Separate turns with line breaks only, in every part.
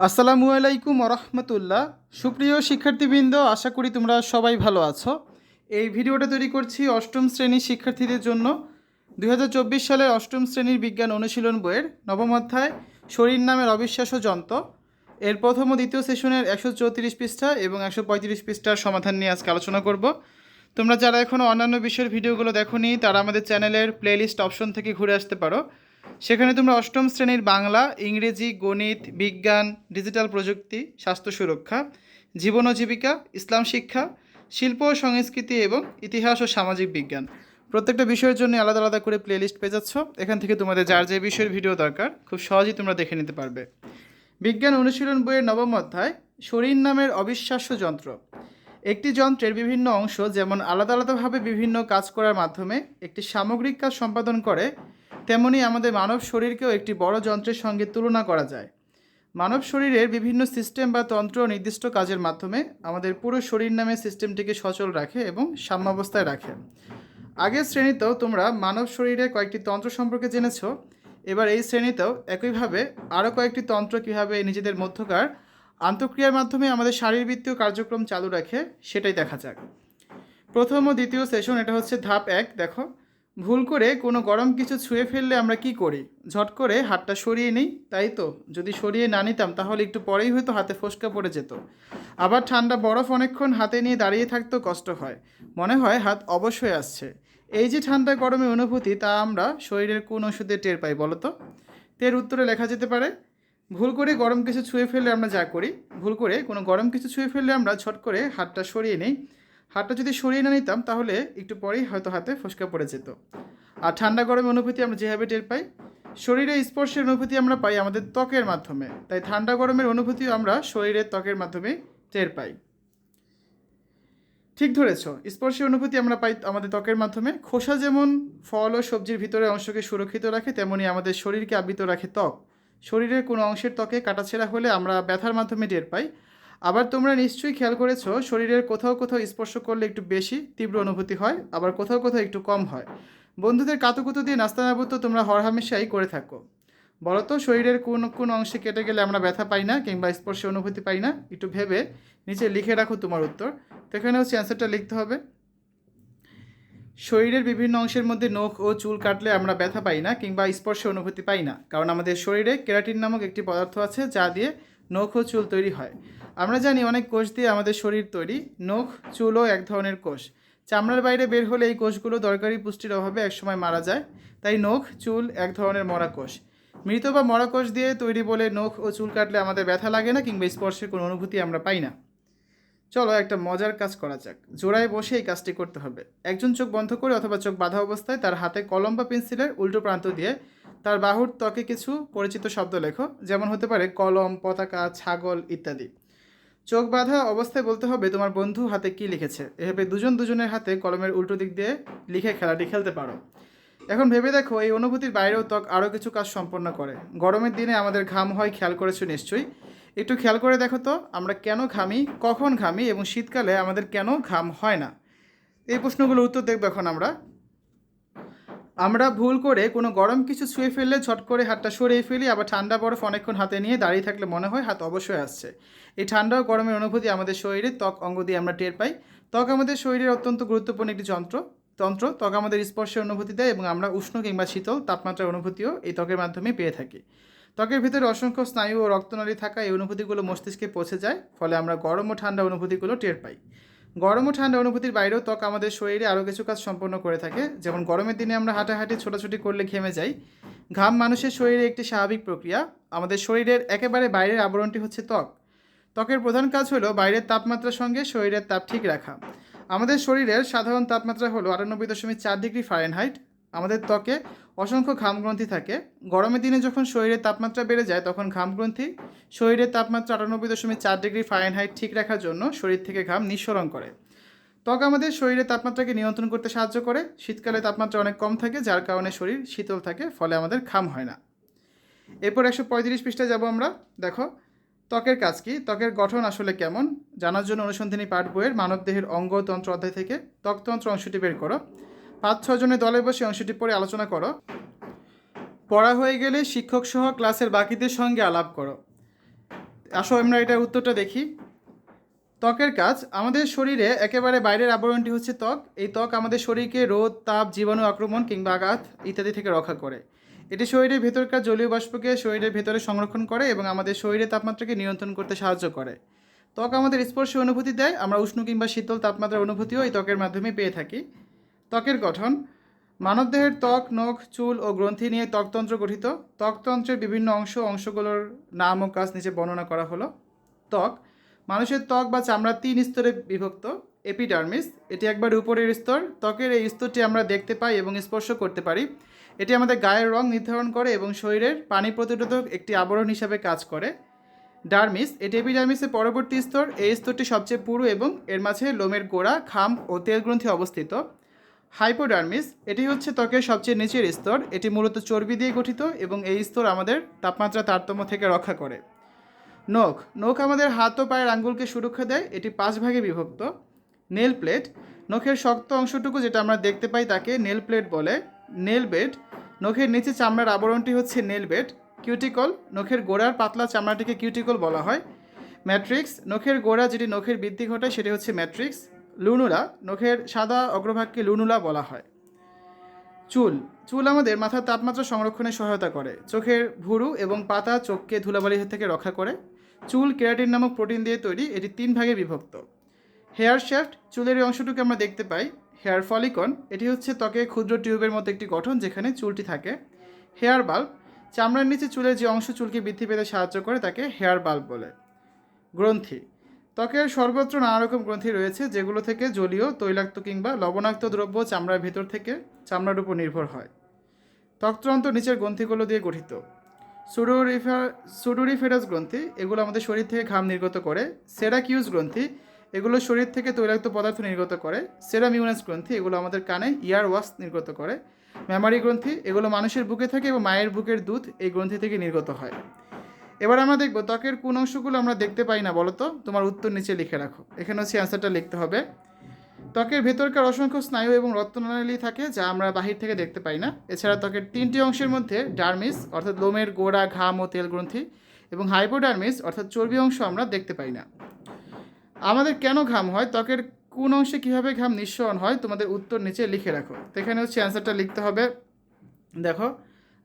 আসসালামু আলাইকুম রহমতুল্লাহ সুপ্রিয় শিক্ষার্থীবৃন্দ, আশা করি তোমরা সবাই ভালো আছো। এই ভিডিওটা তৈরি করছি অষ্টম শ্রেণির শিক্ষার্থীদের জন্য। দু হাজার চব্বিশ সালের অষ্টম শ্রেণির বিজ্ঞান অনুশীলন বইয়ের নবম অধ্যায়, শরীর নামের অবিশ্বাস্য যন্ত্র। এর প্রথম ও দ্বিতীয় সেশনের একশো চৌত্রিশ পৃষ্ঠা এবং একশো পঁয়ত্রিশ পৃষ্ঠার সমাধান নিয়ে আজকে আলোচনা করব। তোমরা যারা এখনও অন্যান্য বিষয়ের ভিডিওগুলো দেখোনি, তারা আমাদের চ্যানেলের প্লেলিস্ট অপশন থেকে ঘুরে আসতে পারো। সেখানে তোমরা অষ্টম শ্রেণির বাংলা, ইংরেজি, গণিত, বিজ্ঞান, ডিজিটাল প্রযুক্তি, স্বাস্থ্য সুরক্ষা, জীবন ও জীবিকা, ইসলাম শিক্ষা, শিল্প ও সংস্কৃতি এবং ইতিহাস ও সামাজিক বিজ্ঞান। প্রত্যেকটা বিষয়ের জন্য আলাদা আলাদা করে প্লেলিস্ট পেয়ে যাচ্ছ। এখান থেকে তোমাদের যার যে বিষয়ের ভিডিও দরকার, খুব সহজেই তোমরা দেখে নিতে পারবে। বিজ্ঞান অনুশীলন বইয়ের নবম অধ্যায়, শরীর নামের অবিশ্বাস্য যন্ত্র। একটি যন্ত্রের বিভিন্ন অংশ যেমন আলাদা আলাদাভাবে বিভিন্ন কাজ করার মাধ্যমে একটি সামগ্রিক কাজ সম্পাদন করে তেমনি আমাদের মানব শরীরকেও একটি বড় যন্ত্রের সঙ্গে তুলনা করা যায়। মানব শরীরের বিভিন্ন সিস্টেম বা তন্ত্র নির্দিষ্ট কাজের মাধ্যমে আমাদের পুরো শরীর নামে সিস্টেমটিকে সচল রাখে এবং সাম্যাবস্থায় রাখে। আগের শ্রেণীতেও তোমরা মানব শরীরের কয়েকটি তন্ত্র সম্পর্কে জেনেছ। এবার এই শ্রেণীতেও একইভাবে আরও কয়েকটি তন্ত্র কীভাবে নিজেদের মধ্যকার আন্তঃক্রিয়ার মাধ্যমে আমাদের শারীরবৃত্তীয় কার্যক্রম চালু রাখে সেটাই দেখা যাক। প্রথম ও দ্বিতীয় সেশন, এটা হচ্ছে ধাপ এক, দেখো। ভুল করে কোনো গরম কিছু ছুঁয়ে ফেললে আমরা কি করি? ঝট করে হাতটা সরিয়ে নিই, তাই তো? যদি সরিয়ে না নিতাম, তাহলে একটু পরেই হয়তো হাতে ফোসকা পড়ে যেত। আবার ঠান্ডা বরফ অনেকক্ষণ হাতে নিয়ে দাঁড়িয়ে থাকতেও কষ্ট হয়। মনে হয় হাত অবশ্যই আসছে। এই যে ঠান্ডা গরমের অনুভূতি, তা আমরা শরীরের কোন ওষুধে টের পাই বলো তো? তের উত্তরে লেখা যেতে পারে, ভুল করে গরম কিছু ছুঁয়ে ফেললে আমরা যা করি, ভুল করে কোনো গরম কিছু ছুঁয়ে ফেললে আমরা ঝট করে হাতটা সরিয়ে নিই। হাতটা যদি সরিয়ে না নিতাম, তাহলে একটু পরেই হয়তো হাতে ফসকা পড়ে যেত। আর ঠান্ডা গরমের অনুভূতি আমরা যেভাবে টের পাই, শরীরে স্পর্শের অনুভূতি আমরা পাই আমাদের ত্বকের মাধ্যমে। তাই ঠান্ডা গরমের অনুভূতিও আমরা শরীরের ত্বকের মাধ্যমে টের পাই। ঠিক ধরেছ, স্পর্শের অনুভূতি আমরা পাই আমাদের ত্বকের মাধ্যমে। খোসা যেমন ফল ও সবজির ভিতরে অংশকে সুরক্ষিত রাখে, তেমনি আমাদের শরীরকে আবৃত রাখে ত্বক। শরীরের কোনো অংশের ত্বকে কাটাছেঁড়া হলে আমরা ব্যথার মাধ্যমে টের পাই। আবার তোমরা নিশ্চয়ই খেয়াল করেছ, শরীরের কোথাও কোথাও স্পর্শ করলে একটু বেশি তীব্র অনুভূতি হয়, আবার কোথাও কোথাও একটু কম হয়। বন্ধুদের কাতুকুতু দিয়ে নাস্তানাবুত তোমরা হরহামেশাই করে থাকো। বলো তো, শরীরের কোন কোন অংশে কেটে গেলে আমরা ব্যথা পাই না কিংবা স্পর্শে অনুভূতি পাই না? একটু ভেবে নিচে লিখে রাখো তোমার উত্তর। তো এখানে হচ্ছে অ্যান্সারটা লিখতে হবে। শরীরের বিভিন্ন অংশের মধ্যে নখ ও চুল কাটলে আমরা ব্যথা পাই না কিংবা স্পর্শে অনুভূতি পাই না। কারণ আমাদের শরীরে কেরাটিন নামক একটি পদার্থ আছে যা দিয়ে নখ ও চুল তৈরি হয়। আমরা জানি অনেক কোষ দিয়ে আমাদের শরীর তৈরি। নখ চুলও এক ধরনের কোষ। চামড়ার বাইরে বের হলে এই কোষগুলো দরকারি পুষ্টির অভাবে একসময় মারা যায়। তাই নখ, চুল এক ধরনের মরা কোষ। মৃত বা মরা কোষ দিয়ে তৈরি বলে নখ ও চুল কাটলে আমাদের ব্যথা লাগে না কিংবা স্পর্শের কোনো অনুভূতি আমরা পাই না। চলো একটা মজার কাজ করা যাক। জোড়ায় বসে এই কাজটি করতে হবে। একজন চোখ বন্ধ করে অথবা চোখ বাঁধা অবস্থায় তার হাতে কলম বা পেন্সিলের উল্টো প্রান্ত দিয়ে তার বাহুর ত্বকে কিছু পরিচিত শব্দ লেখো, যেমন হতে পারে কলম, পতাকা, ছাগল ইত্যাদি। চোখ বাঁধা অবস্থায় বলতে হবে তোমার বন্ধু হাতে কি লিখেছে। এভাবে দুজন দুজনের হাতে কলমের উল্টো দিক দিয়ে লিখে খেলাটি খেলতে পারো। এখন ভেবে দেখো, এই অনুভূতির বাইরেও ত্বক আরও কিছু কাজ সম্পন্ন করে। গরমের দিনে আমাদের ঘাম হয়, খেয়াল করেছ নিশ্চয়ই? একটু খেয়াল করে দেখো তো, আমরা কেন ঘামি, কখন ঘামি এবং শীতকালে আমাদের কেন ঘাম হয় না? এই প্রশ্নগুলোর উত্তর দেখব এখন আমরা। আমরা ভুল করে কোনো গরম কিছু ছুঁয়ে ফেললে ঝট করে হাতটা সরিয়ে ফেলি, আবার ঠান্ডা বরফ অনেকক্ষণ হাতে নিয়ে দাঁড়িয়ে থাকলে মনে হয় হাত অবশ্যই আসছে। এই ঠান্ডা ও গরমের অনুভূতি আমাদের শরীরে ত্বক অঙ্গ দিয়ে আমরা টের পাই। ত্বক আমাদের শরীরের অত্যন্ত গুরুত্বপূর্ণ একটি যন্ত্র। তন্ত্র, ত্বক আমাদের স্পর্শের অনুভূতি দেয় এবং আমরা উষ্ণ কিংবা শীতল তাপমাত্রার অনুভূতিও এই ত্বকের মাধ্যমে পেয়ে থাকি। ত্বকের ভিতরে অসংখ্য স্নায়ু ও রক্তনালী থাকা এই অনুভূতিগুলো মস্তিষ্কে পৌঁছে যায়, ফলে আমরা গরম ও ঠান্ডা অনুভূতিগুলো টের পাই। গরম ও ঠান্ডা অনুভূতির বাইরেও ত্বক আমাদের শরীরে আরও কিছু কাজ সম্পন্ন করে থাকে। যেমন গরমের দিনে আমরা হাঁটাহাঁটি, ছোটাছুটি করলে ঘেমে যাই। ঘাম মানুষের শরীরে একটি স্বাভাবিক প্রক্রিয়া। আমাদের শরীরের একেবারে বাইরের আবরণটি হচ্ছে ত্বক। ত্বকের প্রধান কাজ হলো বাইরের তাপমাত্রার সঙ্গে শরীরের তাপ ঠিক রাখা। আমাদের শরীরের সাধারণ তাপমাত্রা হলো আটানব্বই দশমিক চার ডিগ্রি ফারেনহাইট। আমাদের ত্বকে অসংখ্য ঘামগ্রন্থি থাকে। গরমের দিনে যখন শরীরের তাপমাত্রা বেড়ে যায়, তখন ঘামগ্রন্থি শরীরের তাপমাত্রা আটানব্বই দশমিক চার ডিগ্রি ফারেনহাইট ঠিক রাখার জন্য শরীর থেকে ঘাম নিঃসরণ করে। ত্বক আমাদের শরীরের তাপমাত্রাকে নিয়ন্ত্রণ করতে সাহায্য করে। শীতকালে তাপমাত্রা অনেক কম থাকে, যার কারণে শরীর শীতল থাকে, ফলে আমাদের ঘাম হয় না। এরপর একশো পঁয়ত্রিশ পৃষ্ঠায় যাব আমরা। দেখো, ত্বকের কাজ কি? ত্বকের গঠন আসলে কেমন? জানার জন্য অনুসন্ধানী পাঠ বইয়ের মানবদেহের অঙ্গতন্ত্র অধ্যায় থেকে ত্বকতন্ত্র অংশটি বের করো। পাঁচ ছজনের দলে বসে অংশটি পড়ে আলোচনা করো। পড়া হয়ে গেলে শিক্ষক সহ ক্লাসের বাকিদের সঙ্গে আলাপ করো। আসো, আমরা এটার উত্তরটা দেখি। ত্বকের কাজ, আমাদের শরীরে একেবারে বাইরের আবরণটি হচ্ছে ত্বক। এই ত্বক আমাদের শরীরকে রোদ, তাপ, জীবাণু আক্রমণ কিংবা আঘাত ইত্যাদি থেকে রক্ষা করে। এটি শরীরের ভেতরকার জলীয় বাষ্পকে শরীরের ভেতরে সংরক্ষণ করে এবং আমাদের শরীরের তাপমাত্রাকে নিয়ন্ত্রণ করতে সাহায্য করে। ত্বক আমাদের স্পর্শে অনুভূতি দেয়। আমরা উষ্ণ কিংবা শীতল তাপমাত্রার অনুভূতিও এই ত্বকের মাধ্যমে পেয়ে থাকি। ত্বকের গঠন। মানবদেহের ত্বক, নখ, চুল ও গ্রন্থি নিয়ে ত্বকতন্ত্র গঠিত। ত্বকতন্ত্রের বিভিন্ন অংশ অংশগুলোর নাম ও কাজ নিচে বর্ণনা করা হলো। ত্বক, মানুষের ত্বক বা চামড়া তিন স্তরে বিভক্ত। এপিডার্মিস, এটি একবার উপরের স্তর। ত্বকের এই স্তরটি আমরা দেখতে পাই এবং স্পর্শ করতে পারি। এটি আমাদের গায়ের রং নির্ধারণ করে এবং শরীরের পানি প্রতিরোধক একটি আবরণ হিসাবে কাজ করে। ডার্মিস, এটি এপিডার্মিসের পরবর্তী স্তর। এই স্তরটি সবচেয়ে পুরু এবং এর মাঝে লোমের গোড়া, খাম ও তেলগ্রন্থি অবস্থিত। হাইপোডার্মিস, এটি হচ্ছে ত্বকের সবচেয়ে নিচের স্তর। এটি মূলত চর্বি দিয়ে গঠিত এবং এই স্তর আমাদের তাপমাত্রা তারতম্য থেকে রক্ষা করে। নখ নখ আমাদের হাত ও পায়ের আঙ্গুলকে সুরক্ষা দেয়, এটি পাঁচ ভাগে বিভক্ত। নেল প্লেট, নখের শক্ত অংশটুকু যেটা আমরা দেখতে পাই তাকে নেল প্লেট বলে। নেল বেড, নখের নিচে চামড়ার আবরণটি হচ্ছে নেল বেড। কিউটিকল, নখের গোড়ার পাতলা চামড়াটিকে কিউটিকল বলা হয়। ম্যাট্রিক্স, নখের গোড়া যেটি নখের বৃদ্ধি ঘটায় সেটি হচ্ছে ম্যাট্রিক্স। লুনুলা, নখের সাদা অগ্রভাগকে লুনুলা বলা হয়। চুল। চুল আমাদের মাথার তাপমাত্রা সংরক্ষণে সহায়তা করে। চোখের ভুরু এবং পাতা চোখকে ধুলাবালি থেকে রক্ষা করে। চুল কেরাটিন নামক প্রোটিন দিয়ে তৈরি, এটি তিন ভাগে বিভক্ত। হেয়ার শ্যাফট, চুলের অংশটুকু আমরা দেখতে পাই। হেয়ার ফলিকন, এটি হচ্ছে ত্বকে ক্ষুদ্র টিউবের মতো একটি গঠন যেখানে চুলটি থাকে। হেয়ার বাল্ব, চামড়ার নিচে চুলের যে অংশ চুলকে বৃদ্ধি পেতে সাহায্য করে তাকে হেয়ার বাল্ব বলে। গ্রন্থি। ত্বকের সর্বত্র নানা রকম গ্রন্থি রয়েছে, যেগুলো থেকে জলীয়, তৈলাক্ত কিংবা লবণাক্ত দ্রব্য চামড়ার ভেতর থেকে চামড়ার উপর নির্ভর হয়। ত্বকতন্ত্র নিচের গ্রন্থিগুলো দিয়ে গঠিত। সুডোরিফা, সুডোরিফেরাস গ্রন্থি, এগুলো আমাদের শরীর থেকে ঘাম নির্গত করে। সেরাকিউস গ্রন্থি, এগুলো শরীর থেকে তৈলাক্ত পদার্থ নির্গত করে। সেরামিউনাস গ্রন্থি, এগুলো আমাদের কানে ইয়ার ওয়াশ নির্গত করে। মেমারি গ্রন্থি, এগুলো মানুষের বুকে থাকে এবং মায়ের বুকের দুধ এই গ্রন্থি থেকে নির্গত হয়। এবার আমরা দেখব ত্বকের কোন অংশগুলো আমরা দেখতে পাই না, বলো তো? তোমার উত্তর নিচে লিখে রাখো। এখানে হচ্ছে অ্যান্সারটা লিখতে হবে। ত্বকের ভেতরকার অসংখ্য স্নায়ু এবং রক্তনালী থাকে যা আমরা বাহির থেকে দেখতে পাই না। এছাড়া ত্বকের তিনটি অংশের মধ্যে ডার্মিস, অর্থাৎ লোমের গোড়া ঘাম ও তেল গ্রন্থি এবং হাইপোডার্মিস, অর্থাৎ চর্বি অংশ আমরা দেখতে পাই না। আমাদের কেন ঘাম হয়? ত্বকের কোন অংশে কীভাবে ঘাম নিঃসরণ হয়? তোমাদের উত্তর নিচে লিখে রাখো। তো এখানে হচ্ছে অ্যান্সারটা লিখতে হবে। দেখো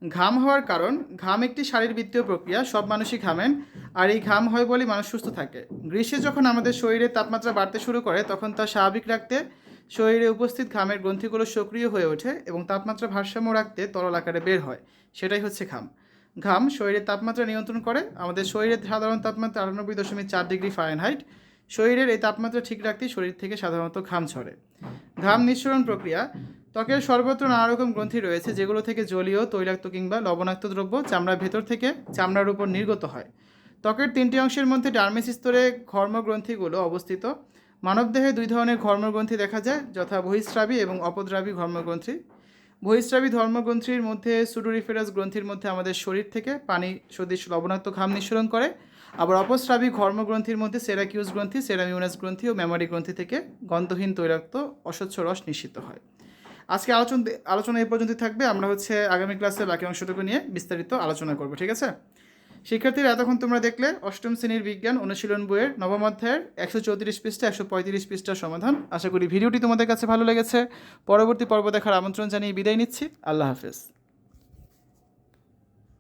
ঘাম হওয়ার কারণ, ঘাম একটি শারীরবৃত্তীয় প্রক্রিয়া, সব মানুষই ঘামেন, আর এই ঘাম হয় বলেই মানুষ সুস্থ থাকে। গ্রীষ্মে যখন আমাদের শরীরের তাপমাত্রা বাড়তে শুরু করে, তখন তা স্বাভাবিক রাখতে শরীরে উপস্থিত ঘামের গ্রন্থিগুলো সক্রিয় হয়ে ওঠে এবং তাপমাত্রা ভারসাম্য রাখতে তরল আকারে বের হয়। সেটাই হচ্ছে ঘাম। ঘাম শরীরের তাপমাত্রা নিয়ন্ত্রণ করে, আমাদের শরীরের সাধারণ তাপমাত্রা আটানব্বই দশমিক চার ডিগ্রি ফারেনহাইট। শরীরের এই তাপমাত্রা ঠিক রাখতেই শরীর থেকে সাধারণত ঘাম ছড়ে ঘাম নিঃসরণ প্রক্রিয়া ত্বকের সর্বত্র নানা রকম গ্রন্থি রয়েছে, যেগুলো থেকে জলীয়, তৈলাক্ত কিংবা লবণাক্ত দ্রব্য চামড়ার ভেতর থেকে চামড়ার উপর নির্গত হয়। ত্বকের তিনটি অংশের মধ্যে ডার্মিস স্তরে ঘর্মগ্রন্থিগুলো অবস্থিত। মানবদেহে দুই ধরনের ঘর্মগ্রন্থি দেখা যায়, যথা বহিস্রাবী এবং অপদ্রাবী ঘর্মগ্রন্থি। বহিস্রাবী ধর্মগ্রন্থির মধ্যে সুডোরিফেরাস গ্রন্থির মধ্যে আমাদের শরীর থেকে পানি, সদৃশ লবণাক্ত ঘাম নিঃসরণ করে। আবার অপস্রাবী ঘর্মগ্রন্থির মধ্যে সেরাকিউস গ্রন্থি, সেরামিউনাস গ্রন্থি ও মেমোরি গ্রন্থি থেকে গন্ধহীন তৈলাক্ত, অস্বচ্ছ রস নিঃসৃত হয়। আজকে আলোচনা আলোচনা এই পর্যন্তই থাকবে। আমরা হচ্ছে আগামী ক্লাসে বাকি অংশটুকু নিয়ে বিস্তারিত আলোচনা করব, ঠিক আছে? শিক্ষার্থীরা, এতক্ষণ তোমরা দেখলে অষ্টম শ্রেণির বিজ্ঞান অনুশীলন বইয়ের নবম অধ্যায়ের একশো চৌত্রিশ পৃষ্ঠা, একশো পঁয়ত্রিশ পৃষ্ঠার সমাধান। আশা করি ভিডিওটি তোমাদের কাছে ভালো লেগেছে। পরবর্তী পর্ব দেখার আমন্ত্রণ জানিয়ে বিদায় নিচ্ছি। আল্লাহ হাফেজ।